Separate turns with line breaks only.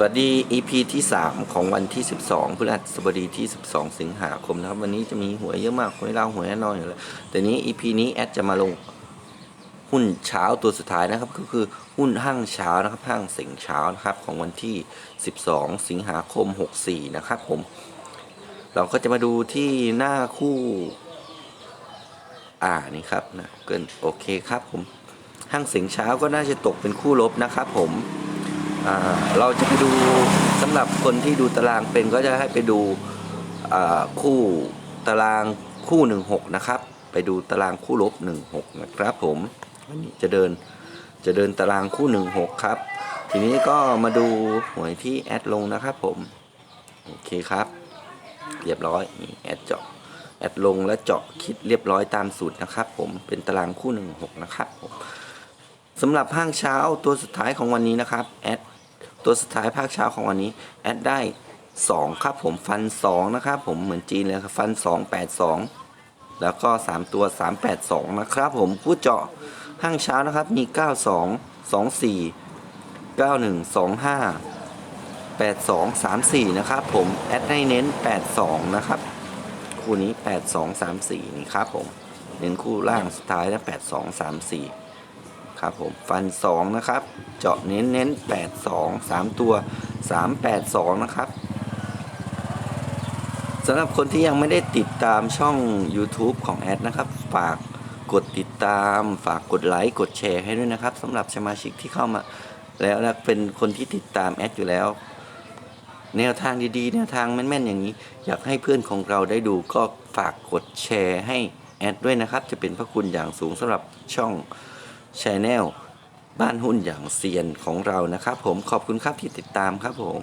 สวัสดี EP ที่ 3 ของวันที่ 12พฤหัสบดีที่ 12 สิงหาคมนะครับ วันนี้จะมีหวยเยอะมากหวยเราหวยแน่นอนอยู่แล้วแต่นี้ EP นี้แอดจะมาลงหุ้นเช้าตัวสุดท้ายนะครับ ก็คือหุ้นห้างเช้านะครับห้างเสิงเช้านะครับของวันที่ 12 สิงหาคม 64 นะครับผม เราก็จะมาดูที่หน้าคู่ อ่านี่ครับนะเกินโอเคครับผมห้างเสิงเช้าก็น่าจะตกเป็นคู่ลบนะครับผม เราจะไปดูสำหรับคนที่ดูตารางเป็นก็จะให้ไปดูคู่ตารางคู่หนึ่งหกนะครับ ไปดูตารางคู่ลบหนึ่งหกนะครับผมอันนี้จะเดินจะเดินตารางคู่หนึ่งหกครับ ทีนี้ก็มาดูหวยที่แอดลงนะครับผม โอเคครับ เรียบร้อยนี่แอดเจาะแอดลงและเจาะคิดเรียบร้อยตามสูตรนะครับ ผมเป็นตารางคู่หนึ่งหกนะครับผมสำหรับภาคเช้าตัวสุดท้ายของวันนี้นะครับแอด ตัวสุดท้ายภาคเช้าของวันนี้แอดได้ 2 ครับผมฟัน 2 นะครับผมเหมือนจีนเลยครับฟัน 2 8 2 แล้วก็ 3 ตัว 3 8 2 นะครับผมผู้เจาะห้างเช้านะครับมี 9 2 2 4 9 1 2 5 8 2 3 4 นะครับผมแอดให้เน้น 8 2 นะครับคู่นี้ 8 2 3 4 นี่ครับผมเน้นคู่ล่างสุดท้ายนะ8 2 3 4 ครับผมฟัน 2 นะครับ เจาะเน้นเน้น8 2 3 ตัว 3 8 2 นะครับสำหรับคนที่ยังไม่ได้ติดตามช่อง YouTube ของแอดนะครับ ฝากกดติดตาม ฝากกดไลค์กดแชร์ให้ด้วยนะครับสำหรับสมาชิกที่เข้ามาแล้วนะเป็นคนที่ติดตามแอดอยู่แล้ว แนวทางดีๆ แนวทางแม่นๆอย่างนี้ อยากให้เพื่อนของเราได้ดูก็ฝากกดแชร์ให้แอดด้วยนะครับ จะเป็นพระคุณอย่างสูงสำหรับช่อง ชแนลบ้านหุ้นอย่างเซียนของเรานะครับผมขอบคุณครับที่ติดตามครับผม